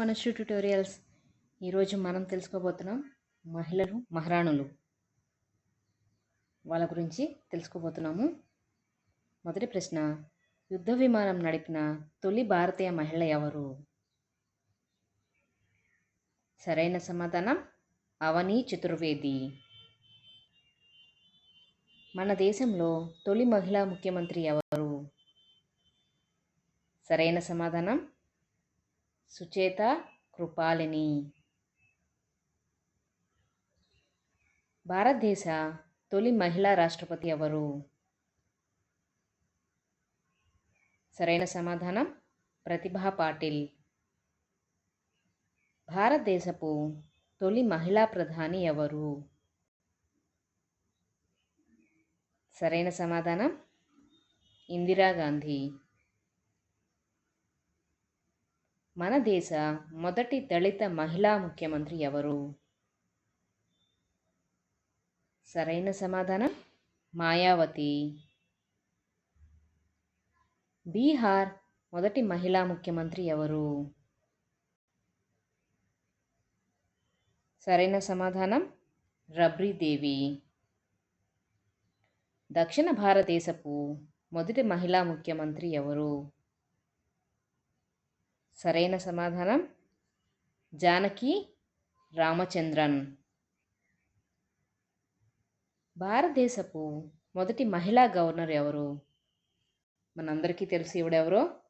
మనస్సు ట్యూటోరియల్స్ ఈరోజు మనం తెలుసుకోబోతున్నాం మహిళలు మహారాణులు. వాళ్ళ గురించి తెలుసుకోబోతున్నాము. మొదటి ప్రశ్న యుద్ధ విమానం నడిపిన తొలి భారతీయ మహిళ ఎవరు? సరైన సమాధానం అవని చతుర్వేది. మన దేశంలో తొలి మహిళా ముఖ్యమంత్రి ఎవరు? సరైన సమాధానం సుచేత కృపాలిని. భారతదేశ తొలి మహిళా రాష్ట్రపతి ఎవరు? సరైన సమాధానం ప్రతిభా పాటిల్. భారతదేశపు తొలి మహిళా ప్రధాని ఎవరు? సరైన సమాధానం ఇందిరాగాంధీ. మన దేశ మొదటి దళిత మహిళా ముఖ్యమంత్రి ఎవరు? సరైన సమాధానం? మాయావతి. బీహార్ మొదటి మహిళా ముఖ్యమంత్రి ఎవరు? సరైన సమాధానం? రబ్రీదేవి దక్షిణ భారతదేశపు మొదటి మహిళా ముఖ్యమంత్రి ఎవరు? సరైన సమాధానం. జానకి రామచంద్రన్. భారతదేశపు మొదటి మహిళా గవర్నర్ ఎవరు? మనందరికీ తెలిసి ఇవిడెవరో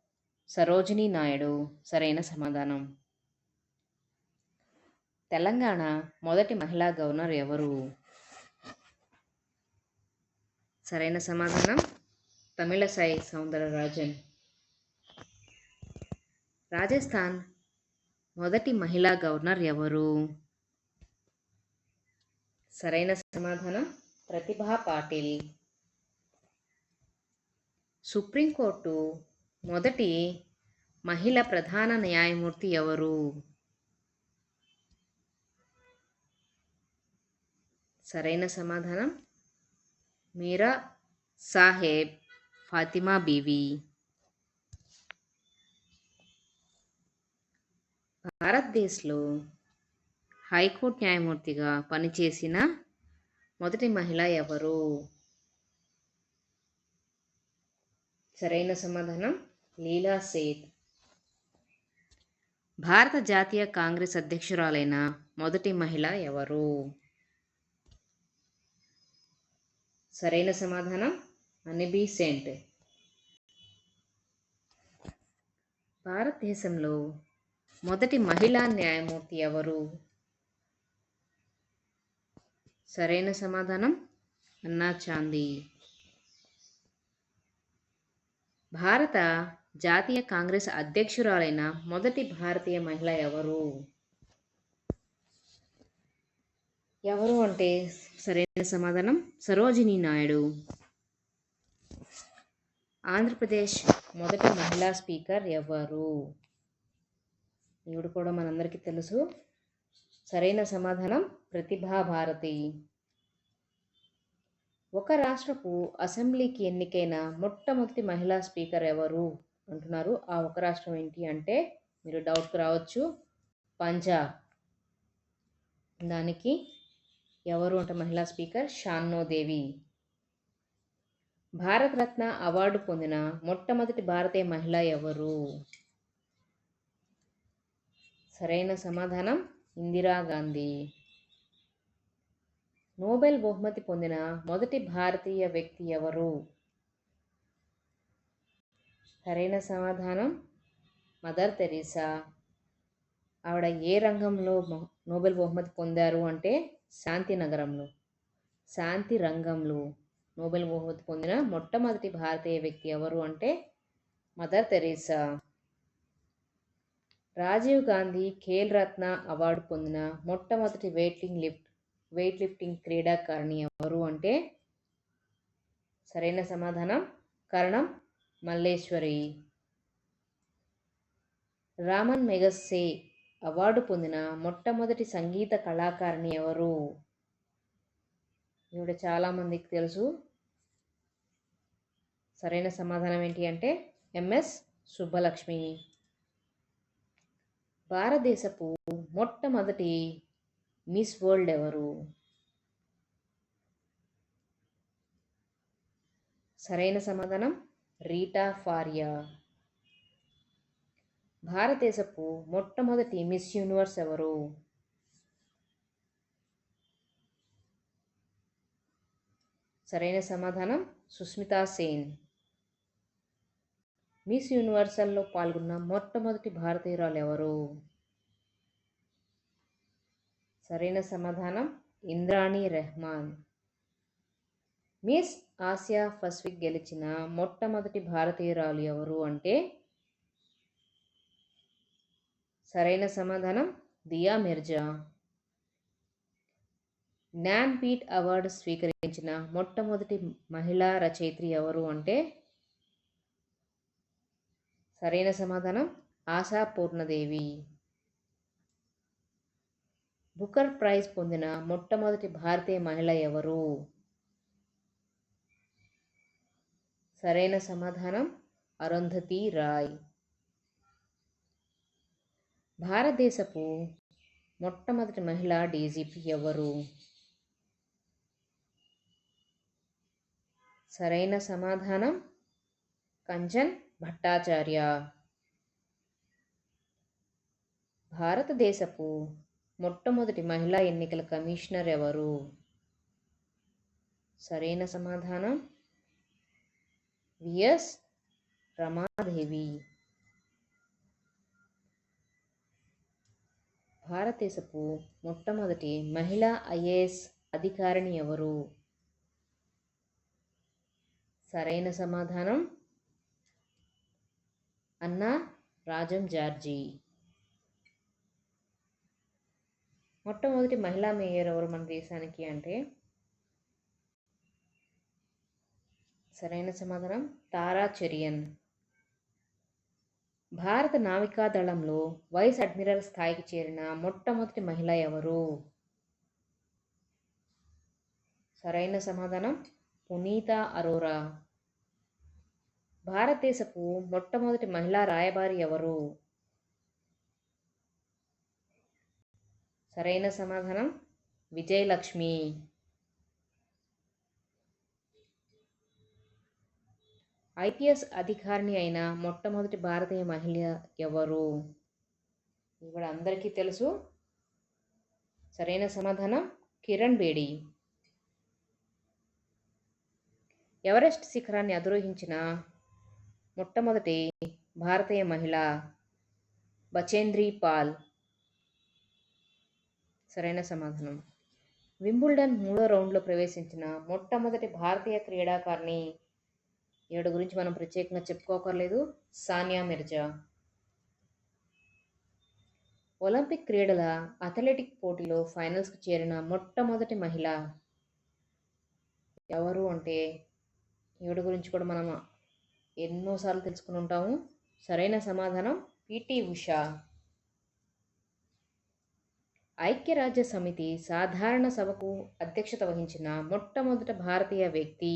సరోజినీ నాయుడు. సరైన సమాధానం. తెలంగాణ మొదటి మహిళా గవర్నర్ ఎవరు? సరైన సమాధానం. తమిళసాయి సౌందరరాజన్. రాజస్థాన్ మొదటి మహిళా గవర్నర్ ఎవరు? సరైన సమాధానం ప్రతిభా పాటిల్. సుప్రీంకోర్టు మొదటి మహిళ ప్రధాన న్యాయమూర్తి ఎవరు? సరైన సమాధానం మీరా సాహెబ్ ఫాతిమా బీవీ. భారతదేశంలో హైకోర్టు న్యాయమూర్తిగా పనిచేసిన మొదటి మహిళ ఎవరు? సరైన సమాధానం లీలా సేత్. భారత జాతీయ కాంగ్రెస్ అధ్యక్షురాలైన మొదటి మహిళ ఎవరు? సరైన సమాధానం అనిబీ సెంట్. భారతదేశంలో మొదటి మహిళా న్యాయమూర్తి ఎవరు? సరైన సమాధానం? అన్నా చాందీ. భారత జాతీయ కాంగ్రెస్ అధ్యక్షురాలైన మొదటి భారతీయ మహిళ ఎవరు? ఎవరు అంటే సరైన సమాధానం? సరోజినీ నాయుడు. ఆంధ్రప్రదేశ్ మొదటి మహిళా స్పీకర్ ఎవరు? ఇవిడు కూడా మనందరికీ తెలుసు. సరైన సమాధానం ప్రతిభా భారతి. ఒక రాష్ట్రపు అసెంబ్లీకి ఎన్నికైన మొట్టమొదటి మహిళా స్పీకర్ ఎవరు? అంటున్నారు. ఆ ఒక రాష్ట్రం ఏంటి అంటే మీరు డౌట్కి రావచ్చు. పంజాబ్. దానికి ఎవరు అంటే మహిళా స్పీకర్? షాన్నోదేవి. భారతరత్న అవార్డు పొందిన మొట్టమొదటి భారతీయ మహిళ ఎవరు? సరైన సమాధానం? ఇందిరాగాంధీ నోబెల్ బహుమతి పొందిన మొదటి భారతీయ వ్యక్తి ఎవరు? సరైన సమాధానం? Mother Teresa. ఆవిడ ఏ రంగంలో నోబెల్ బహుమతి పొందారు అంటే శాంతి నగరంలో. శాంతి రంగంలో నోబెల్ బహుమతి పొందిన మొట్టమొదటి భారతీయ వ్యక్తి ఎవరు అంటే mother Teresa. Rajiv Gandhi Khel Ratna award పొందిన మొట్టమొదటి వెయిట్లింగ్ లిఫ్ట్ వెయిట్ లిఫ్టింగ్ క్రీడాకారిణి ఎవరు అంటే? సరైన సమాధానం Karnam Malleswari. Ramon Magsaysay award పొందిన మొట్టమొదటి సంగీత కళాకారిణి ఎవరు? ఈవిడ చాలామందికి తెలుసు. సరైన సమాధానం ఏంటి అంటే ఎంఎస్ సుబ్బలక్ష్మి. భారతదేశపు మొట్టమొదటి మిస్ వరల్డ్ ఎవరు? సరైన సమాధానం రీటా ఫారియా. భారతదేశపు మొట్టమొదటి మిస్ యూనివర్స్ ఎవరు? సరైన సమాధానం సుస్మితా సేన్. మిస్ యూనివర్సల్లో పాల్గొన్న మొట్టమొదటి భారతీయురాలు ఎవరు సరైన సమాధానం Indrani Rahman. Miss Asia Pacific గెలిచిన మొట్టమొదటి భారతీయురాలు ఎవరు అంటే? సరైన సమాధానం దియా మిర్జా. జ్ఞాన్పీఠ్ అవార్డు స్వీకరించిన మొట్టమొదటి మహిళా రచయిత్రి ఎవరు అంటే? సరైన సమాధానం ఆశా పూర్ణదేవి. బుకర్ ప్రైజ్ పొందిన మొట్టమొదటి భారతీయ మహిళ ఎవరు? సరైన సమాధానం అరుంధతి రాయ్. భారతదేశపు మొట్టమొదటి మహిళా డీజీపీ ఎవరు? సరైన సమాధానం కంచన్ భట్టాచార్య. భారతదేశపు మొట్టమొదటి మహిళా ఎన్నికల కమిషనర్ ఎవరు? సరైన సమాధానం? విఎస్ రమాదేవి. భారతదేశపు మొట్టమొదటి మహిళా ఐఏఎస్ అధికారిని ఎవరు? సరైన సమాధానం? అన్నా రాజం జార్జీ. మొట్టమొదటి మహిళా మేయర్ ఎవరు మన దేశానికి అంటే? సరైన సమాధానం తారా చెరియన్. భారత నావికా దళంలో వైస్ అడ్మిరల్ స్థాయికి చేరిన మొట్టమొదటి మహిళ ఎవరు? సరైన సమాధానం పునీత అరోరా. భారతదేశపు మొట్టమొదటి మహిళా రాయబారి ఎవరు? సరైన సమాధానం విజయలక్ష్మి. ఐపీఎస్ అధికారిని అయిన మొట్టమొదటి భారతీయ మహిళ ఎవరు? ఇది అందరికీ తెలుసు. సరైన సమాధానం కిరణ్ బేడి. ఎవరెస్ట్ శిఖరాన్ని అధిరోహించిన మొట్టమొదటి భారతీయ మహిళ బచేంద్రి పాల్. సరైన సమాధానం. వింబుల్డన్ మూడో రౌండ్లో ప్రవేశించిన మొట్టమొదటి భారతీయ క్రీడాకారిణి ఈవిడ గురించి మనం ప్రత్యేకంగా చెప్పుకోకర్లేదు. సానియా మిర్జా. ఒలింపిక్ క్రీడల అథ్లెటిక్ పోటీలో ఫైనల్స్కి చేరిన మొట్టమొదటి మహిళ ఎవరు అంటే ఈవిడ గురించి కూడా మనం ఎన్నోసార్లు తెలుసుకుని ఉంటాము. సరైన సమాధానం పిటి ఉషా. ఐక్యరాజ్య సమితి సాధారణ సభకు అధ్యక్షత వహించిన మొట్టమొదటి భారతీయ వ్యక్తి.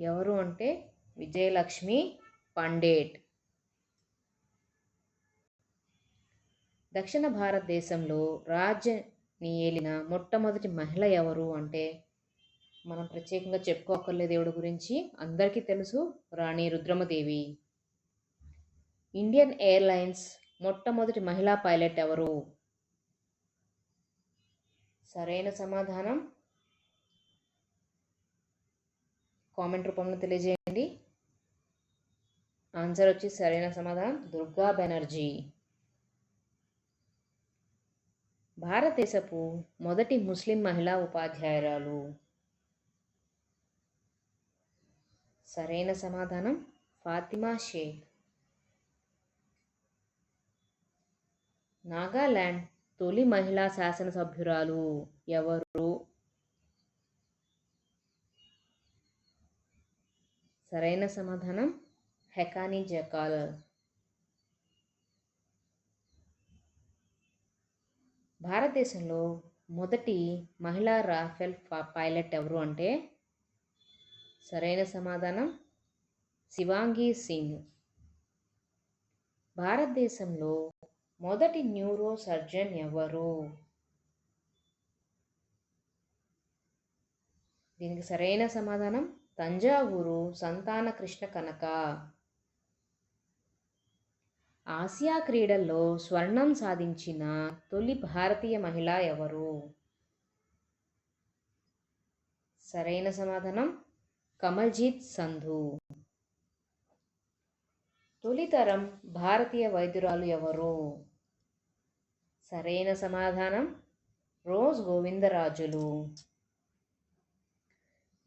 ఎవరు అంటే విజయలక్ష్మి పండేట్. దక్షిణ భారతదేశంలో రాజ్యని ఏలిన మొట్టమొదటి మహిళ ఎవరు అంటే మనం ప్రత్యేకంగా చెప్పుకోకర్లేదు దేవుడి గురించి. అందరికీ తెలుసు రాణి రుద్రమదేవి. ఇండియన్ ఎయిర్లైన్స్ మొట్టమొదటి మహిళా పైలట్ ఎవరు? సరైన సమాధానం? కామెంట్ రూపంలో తెలియజేయండి. ఆన్సర్ వచ్చి సరైన సమాధానం దుర్గా బెనర్జీ. భారతదేశపు మొదటి ముస్లిం మహిళా ఉపాధ్యాయురాలు. సరైన సమాధానం ఫాతిమా షేక్. నాగాలాండ్ తొలి మహిళా శాసనసభ్యురాలు ఎవరు? సరైన సమాధానం హెకానీ జకాల్. భారతదేశంలో మొదటి మహిళా రాఫెల్ పైలట్ ఎవరు అంటే సరైన సమాధానం? శివాంగి సింగ్. భారతదేశంలో మొదటి న్యూరో సర్జన్ ఎవరు? దీనికి సరైన సమాధానం? తంజావూరు సంతాన కృష్ణ కనక. ఆసియా క్రీడల్లో స్వర్ణం సాధించిన తొలి భారతీయ మహిళ ఎవరు? సరైన సమాధానం? కమల్జీత్ సంధు. తొలితరం భారతీయ వైద్యురాలు ఎవరు? సరైన సమాధానం రోజ్ గోవిందరాజులు.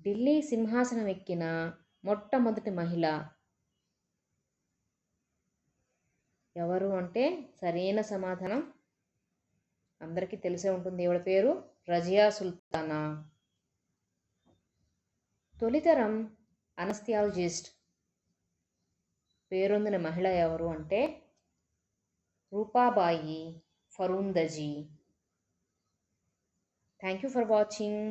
ఢిల్లీ సింహాసనం ఎక్కిన మొట్టమొదటి మహిళ ఎవరు అంటే సరైన సమాధానం అందరికీ తెలిసే ఉంటుంది ఎవడి పేరు రజియా సుల్తానా. తొలితరం అనస్థియాలజిస్ట్ పేరొందిన మహిళ ఎవరు అంటే Roopabai Furdoonji. Thank you for watching